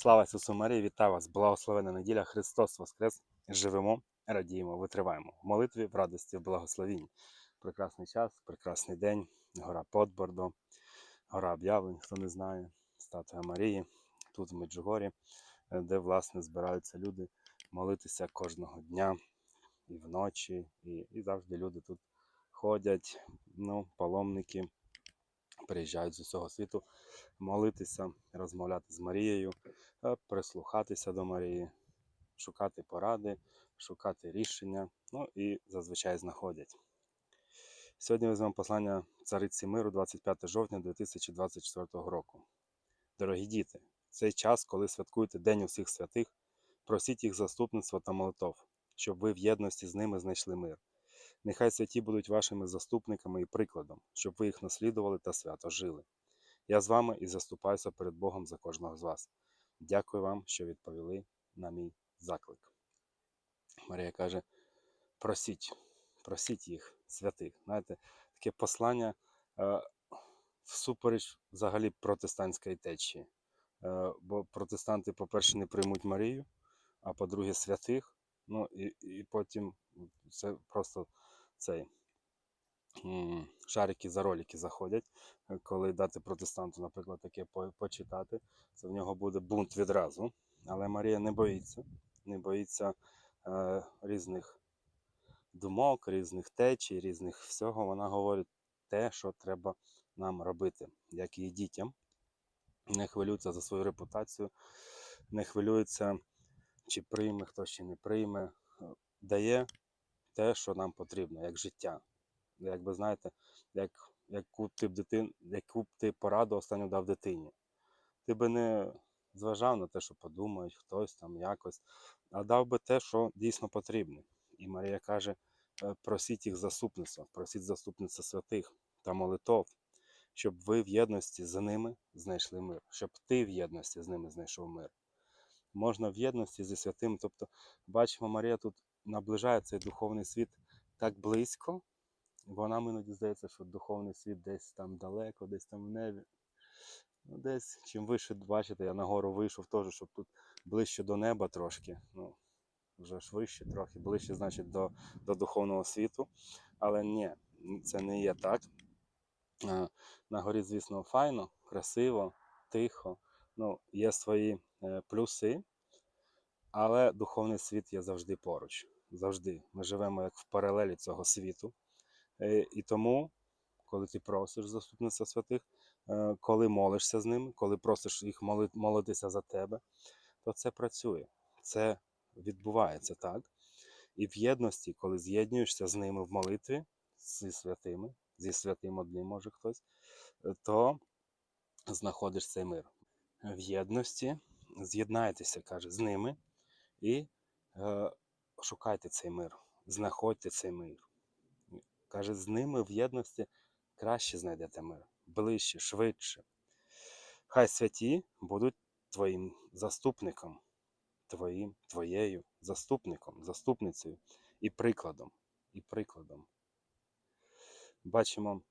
Слава Ісусу Марії, вітаю вас! Благословена неділя! Христос Воскрес! Живемо, радіємо, витриваємо в молитві, в радості, в благословінні. Прекрасний час, прекрасний день, гора Подбордо, гора об'явлень, хто не знає, статуя Марії, тут в Меджугорі, е, де власне збираються люди молитися кожного дня і вночі, і, і завжди люди тут ходять, ну, паломники приїжджають з усього світу молитися, розмовляти з Марією, прислухатися до Марії, шукати поради, шукати рішення, ну і зазвичай знаходять. Сьогодні візьмемо послання цариці миру 25 жовтня 2024 року. Дорогі діти, цей час, коли святкуєте День усіх святих, просіть їх заступництва та молитов, щоб ви в єдності з ними знайшли мир. Нехай святі будуть вашими заступниками і прикладом, щоб ви їх наслідували та свято жили. Я з вами і заступаюся перед Богом за кожного з вас. Дякую вам, що відповіли на мій заклик. Марія каже: просіть, просіть їх, святих. Знаєте, таке послання е, всупереч взагалі протестантської течії. Е, бо протестанти, по-перше, не приймуть Марію, а по-друге, святих. Ну і, і потім це просто цей шарики за ролики заходять, е, коли дати протестанту, наприклад, таке почитати, це в нього буде бунт відразу. Але Марія не боїться, не боїться е, різних думок, різних течій, різних всього. Вона говорить те, що треба нам робити, як і дітям. Не хвилюється за свою репутацію, не хвилюється, чи прийме хтось, чи не прийме. Е, Дає те, що нам потрібно, як життя. Як ви знаєте, як, яку, ти б дитин, яку б ти пораду останню дав дитині. Ти би не зважав на те, що подумають хтось там якось, а дав би те, що дійсно потрібно. І Марія каже: е, просіть їх заступництва, просіть заступництва святих та молитов, щоб ви в єдності з ними знайшли мир, щоб ти в єдності з ними знайшов мир. Можна в єдності зі святим. Тобто, бачимо, Марія тут наближає цей духовний світ так близько, бо нам іноді здається, що духовний світ десь там далеко, десь там в небі. Ну, десь чим вище бачите, я нагору вийшов теж, щоб тут ближче до неба трошки. Ну, вже ж вище, трохи ближче, значить, до, до духовного світу. Але ні, це не є так. На горі, звісно, файно, красиво, тихо. Ну, є свої е, плюси, але духовний світ є завжди поруч. Завжди. Ми живемо як в паралелі цього світу. Е, І тому, коли ти просиш заступництва святих, е, коли молишся з ними, коли просиш їх молитися за тебе, то це працює. Це відбувається так. І в єдності, коли з'єднуєшся з ними в молитві, зі святими, зі святим одним, може хтось, е, то знаходиш цей мир. В єдності з'єднайтеся, каже, з ними і е, шукайте цей мир, знаходьте цей мир. Каже, з ними в єдності краще знайдете мир, ближче, швидше. Хай святі будуть твоїм заступником, твоїм, твоєю заступником, заступницею і прикладом. І прикладом. Бачимо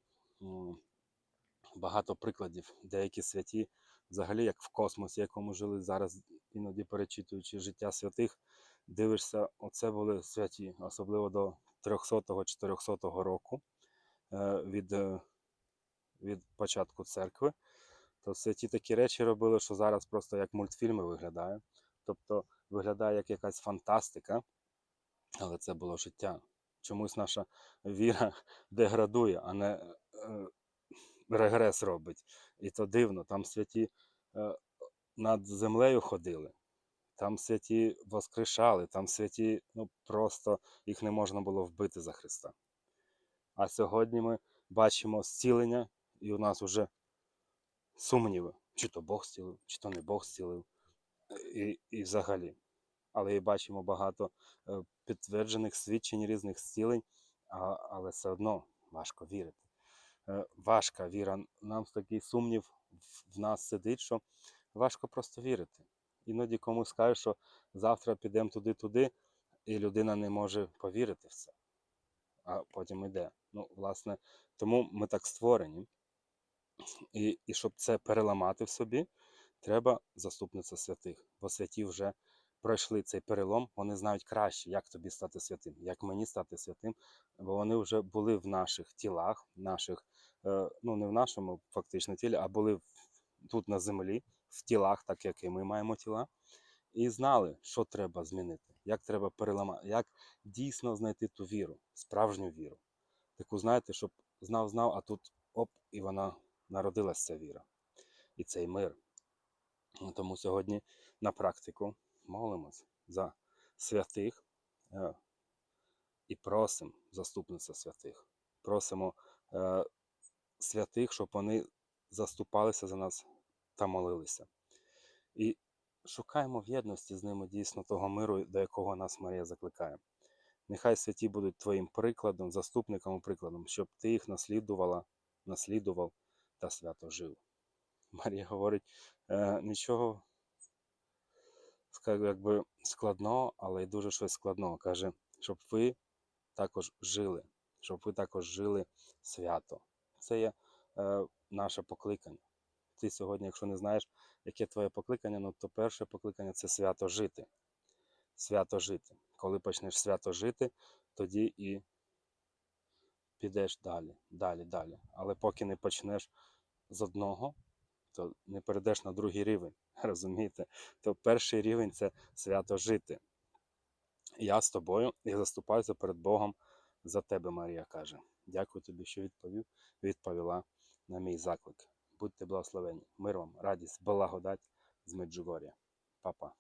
багато прикладів, деякі святі, взагалі, як в космосі, якому жили зараз, іноді перечитуючи життя святих, дивишся, оце були святі, особливо до 300-400 року е, від, е, від початку церкви. То святі такі речі робили, що зараз просто як мультфільми виглядає. Тобто виглядає як якась фантастика, але це було життя. Чомусь наша віра деградує, а не е, регрес робить. І то дивно, там святі над землею ходили, там святі воскрешали, там святі, ну просто їх не можна було вбити за Христа. А сьогодні ми бачимо зцілення, і у нас вже сумніви, чи то Бог зцілив, чи то не Бог зцілив. І, і взагалі. Але і бачимо багато е, підтверджених свідчень різних зцілень, але все одно важко вірити. Е, Важка віра. Нам такий сумнів в нас сидить, що важко просто вірити. Іноді комусь скажеш, що завтра підемо туди-туди, і людина не може повірити в це. А потім йде. Ну, власне, тому ми так створені. І, і щоб це переламати в собі, Треба заступниця святих, бо святі вже пройшли цей перелом, вони знають краще, як тобі стати святим, як мені стати святим, бо вони вже були в наших тілах, наших, е, ну не в нашому фактично тілі, а були тут на землі, в тілах, так як і ми маємо тіла, і знали, що треба змінити, як треба переламати, як дійсно знайти ту віру, справжню віру. Таку, знаєте, щоб знав, знав, а тут оп, і вона народилась ця віра. І цей мир. Тому сьогодні на практику молимось за святих е, і просимо заступниця святих. Просимо е, святих, щоб вони заступалися за нас та молилися. І шукаємо в єдності з ними дійсно того миру, до якого нас Марія закликає. Нехай святі будуть твоїм прикладом, заступником і прикладом, щоб ти їх наслідувала, наслідував та свято жив. Марія говорить, е, нічого якби складного, але й дуже щось складного. Каже, щоб ви також жили, щоб ви також жили свято. Це є е, наше покликання. Ти сьогодні, якщо не знаєш, яке твоє покликання, ну то перше покликання це свято жити. Свято жити. Коли почнеш свято жити, тоді і підеш далі, далі, далі. Але поки не почнеш з одного, то не перейдеш на другий рівень. Розумієте? То перший рівень це свято жити. Я з тобою і заступаюся перед Богом за тебе, Марія каже. Дякую тобі, що відповів, відповіла на мій заклик. Будьте благословені. Мир вам, радість, благодать з Меджугор'я. Папа.